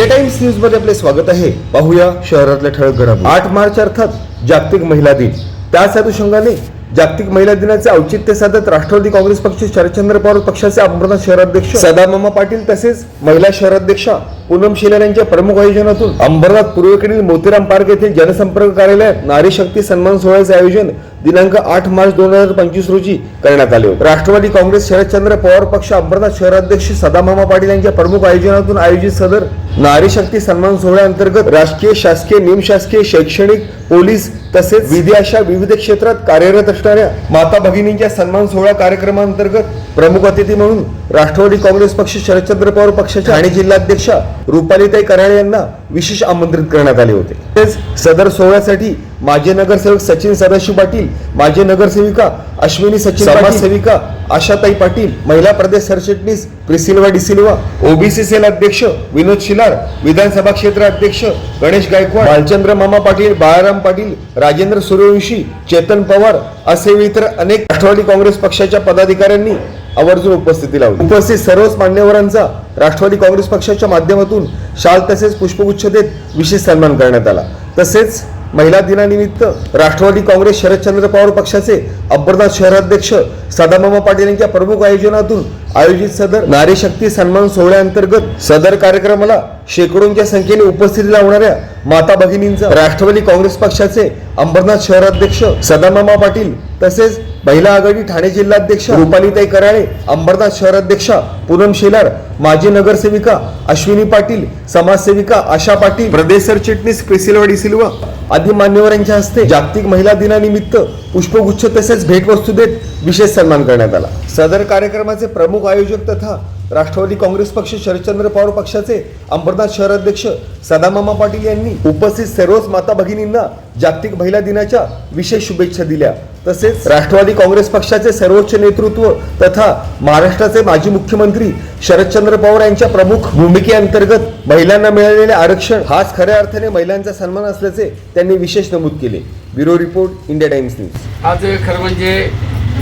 India times न्यूजमध्ये आपले स्वागत आहे. पाहूया शहरातल्या ठळक घडामोडी. आठ मार्च अर्थात जागतिक महिला दिन. त्याच अनुषंगाने जागतिक महिला दिनाचे औचित्य साधत राष्ट्रवादी काँग्रेस पक्ष शरदचंद्र पवार पक्षाचे अमृता शहराध्यक्ष सदामामा पाटील तसेच महिला शहराध्यक्षा पूनम शेलार यांच्या प्रमुख आयोजनातून अंबरनाथ पूर्वेकडील मोतीराम पार्क येथील जनसंपर्क कार्यालयात नारी शक्ती सन्मान सोहळ्याचे आयोजन दिनांक आठ मार्च दोन हजार पंचवीस रोजी करण्यात आले होते. राष्ट्रवादी काँग्रेस शरदचंद्र पवार पक्ष अंबरनाथ शहराध्यक्ष सदामामा पाटील यांच्या प्रमुख आयोजनातून आयोजित सदर नारी शक्ती सन्मान सोहळ्याअंतर्गत राजकीय शासकीय निमशासकीय शैक्षणिक पोलीस तसेच विधी अशा विविध क्षेत्रात कार्यरत असणाऱ्या माता भगिनींच्या सन्मान सोहळा कार्यक्रमांतर्गत प्रमुख अतिथी म्हणून राष्ट्रवादी काँग्रेस पक्ष शरदचंद्र पवार पक्षाच्या ठाणे जिल्हाध्यक्षा रुपालीताई कराळे यांना विशेष आमंत्रित करण्यात आले होते. तसेच सदर सोहळ्यासाठी माजी नगरसेवक सचिन सदाशिव पाटील माजी नगरसेविका अश्विनी सचिन समाजसेविका आशाताई पाटील महिला प्रदेश सरचिटणीस प्रिसिल्वा डिसिल्वा ओबीसी सेल अध्यक्ष विनोद शिलार विधानसभा क्षेत्र अध्यक्ष गणेश गायकवाड भालचंद्र मामा पाटील बाळाराम पाटील राजेंद्र सूर्यवंशी चेतन पवार असे इतर अनेक राष्ट्रवादी काँग्रेस पक्षाच्या पदाधिकाऱ्यांनी आवर्जून उपस्थिती लावली. उपस्थित सर्वच मान्यवरांचा राष्ट्रवादी काँग्रेस पक्षाच्या माध्यमातून शाल तसेच पुष्पगुच्छ देत विशेष सन्मान करण्यात आला. तसेच महिला दिनानिमित्त राष्ट्रवादी काँग्रेस शरदचंद्र पवार पक्षाचे अंबरनाथ शहराध्यक्ष सदामामा पाटील यांच्या प्रमुख आयोजनातून आयोजित सदर नारी शक्ती सन्मान सोहळ्याअंतर्गत सदर कार्यक्रमाला शेकडोंच्या संख्येने उपस्थिती लावणाऱ्या माता भगिनींचा राष्ट्रवादी काँग्रेस पक्षाचे अंबरनाथ शहराध्यक्ष सदामामा पाटील तसेच महिला आघाडी ठाणे जिल्हाध्यक्ष रुपालीताई कराळे अंबरनाथ शहराध्यक्षा पूनम शेलार माजी नगरसेविका अश्विनी पाटील समाजसेविका आशा पाटील प्रदेश सरचिटणीस प्रिसिल्वा डिसिल्वा आदी मान्यवरांच्या हस्ते जागतिक महिला दिनानिमित्त पुष्पगुच्छ तसेच भेटवस्तू देत विशेष सन्मान करण्यात आला. सदर कार्यक्रमाचे प्रमुख आयोजक तथा राष्ट्रवादी काँग्रेस पक्ष शरदचंद्र पवार पक्षाचे अंबरनाथ शहराध्यक्ष सदामामा पाटील यांनी उपस्थित सर्वच माता भगिनींना जागतिक महिला दिनाच्या विशेष शुभेच्छा दिल्या. तसेच राष्ट्रवादी काँग्रेस पक्षाचे सर्वोच्च नेतृत्व तथा महाराष्ट्राचे माजी मुख्यमंत्री शरदचंद्र पवार यांच्या प्रमुख भूमिकेअंतर्गत महिलांना मिळालेले आरक्षण हाच खऱ्या अर्थाने महिलांचा सन्मान असल्याचे त्यांनी विशेष नमूद केले. Bureau report India Times news. आज खरं म्हणजे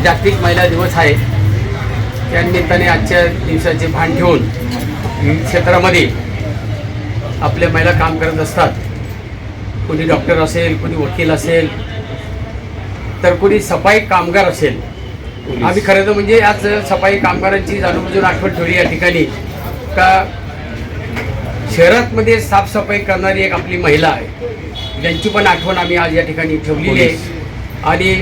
जागतिक महिला दिवस आहे. त्या निमित्ताने आजच्या दिवसाचे भान ठेवून विविध क्षेत्रामध्ये आपल्या महिला काम करत असतात. कोणी डॉक्टर असेल कोणी वकील असेल तर कोणी सफाई कामगार असेल. आम्ही खरं तर म्हणजे आज सफाई कामगारांची जाणून आठवण ठेवली या ठिकाणी. का शहरातमध्ये साफसफाई करणारी एक आपली महिला आहे. ज्यांची पण आठवण आम्ही आज या ठिकाणी ठेवलेली आहे. आणि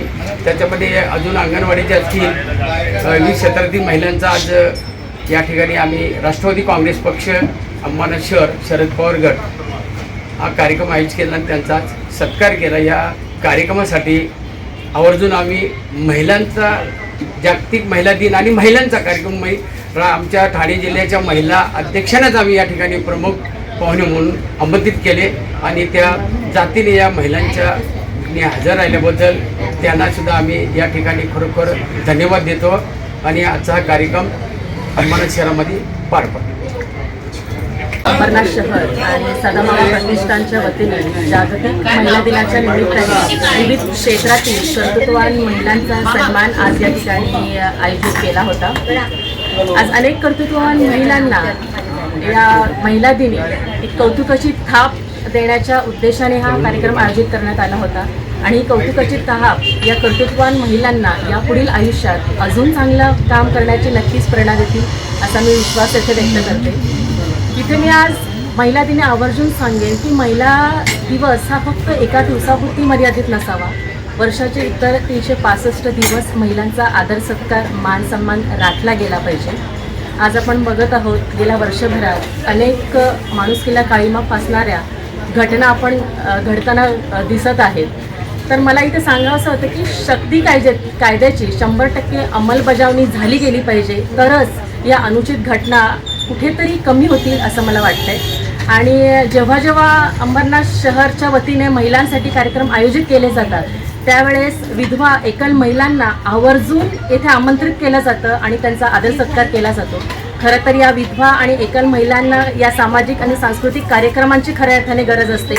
त्याच्यामध्ये अजून अंगणवाडीचे असतील वीस क्षेत्रातील महिलांचा आज या ठिकाणी आम्ही राष्ट्रवादी काँग्रेस पक्ष अंबानाथ शहर शरद पवार गट हा कार्यक्रम आयोजित केला आणि त्यांचा आज सत्कार केला. या कार्यक्रमासाठी आवर्जून आम्ही महिलांचा जागतिक महिला दिन आणि महिलांचा कार्यक्रम रा- आमच्या ठाणे जिल्ह्याच्या महिला अध्यक्षांनाच आम्ही या ठिकाणी प्रमुख पाहुणे म्हणून आमंत्रित केले आणि त्या जातीने या महिलांच्या नी हजर राहिल्याबद्दल त्यांना सुद्धा आम्ही या ठिकाणी खरोखर धन्यवाद देतो आणि आजचा हा कार्यक्रम अंबरनाथ शहरामध्ये पार पडतो. अंबरनाथ शहर आणि सदामावा प्रतिष्ठानच्या वतीने जागतिक महिला दिनाच्या निमित्ताने विविध क्षेत्रातील कर्तृत्ववान महिलांचा सन्मान आज या ठिकाणी आयोजित केला होता. आज अनेक कर्तृत्ववान महिलांना या महिला दिनी एक कौतुकाची थाप देण्याच्या उद्देशाने हा कार्यक्रम आयोजित करण्यात आला होता. आणि कौतुकाची तहाप या कर्तृत्ववान महिलांना यापुढील आयुष्यात अजून चांगलं काम करण्याची नक्कीच प्रेरणा देतील असा मी विश्वास येथे व्यक्त करते. इथे मी आज महिला दिने आवर्जून सांगेन की महिला दिवस हा फक्त एका दिवसापुरती मर्यादित नसावा. वर्षाचे इतर तीनशे पासष्ट दिवस महिलांचा आदर सत्कार मान सन्मान राखला गेला पाहिजे. आज आपण बघत आहोत गेल्या वर्षभरात अनेक माणुसकीला काळीमा फासणाऱ्या घटना आपण घडताना दिसत आहेत. तर मला इथे सांगावं होतं की शक्ती कायदे कायद्याची शंभर टक्के अंमलबजावणी झाली गेली पाहिजे. तरच या अनुचित घटना कुठेतरी कमी होतील असं मला वाटतंय. आणि जेव्हा जेव्हा अंबरनाथ शहरच्या वतीने महिलांसाठी कार्यक्रम आयोजित केले जातात त्यावेळेस विधवा एकल महिलांना आवर्जून येथे आमंत्रित केलं जातं आणि त्यांचा आदर सत्कार केला जातो. खरं तर या विधवा आणि एकल महिलांना या सामाजिक आणि सांस्कृतिक कार्यक्रमांची खऱ्या अर्थाने गरज असते.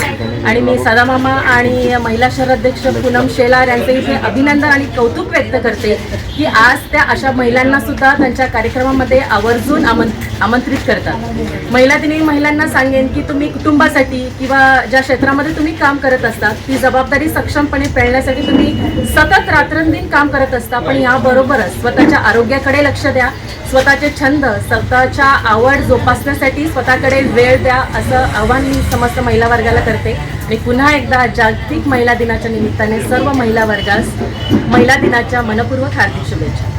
आणि मी सदामामा आणि महिला शहराध्यक्ष पूनम शेलार यांचे इथे अभिनंदन आणि कौतुक व्यक्त करते की आज त्या अशा महिलांना सुद्धा त्यांच्या कार्यक्रमामध्ये आवर्जून आमंत आमंत्रित करतात. महिला दिनी महिलांना सांगेन की तुम्ही कुटुंबासाठी किंवा ज्या क्षेत्रामध्ये तुम्ही काम करत असता ती जबाबदारी सक्षमपणे पेळण्यासाठी तुम्ही सतत रात्रंदिन काम करत असता पण याबरोबरच स्वतःच्या आरोग्याकडे लक्ष द्या स्वतःचे छंद स्वतःच्या आवड जोपासण्यासाठी स्वतःकडे वेळ द्या असं आव्हान मी समस्त महिला वर्गाला करते. आणि पुन्हा एकदा जागतिक महिला दिनाच्या निमित्ताने सर्व महिला वर्गास महिला दिनाच्या मनपूर्वक हार्दिक शुभेच्छा.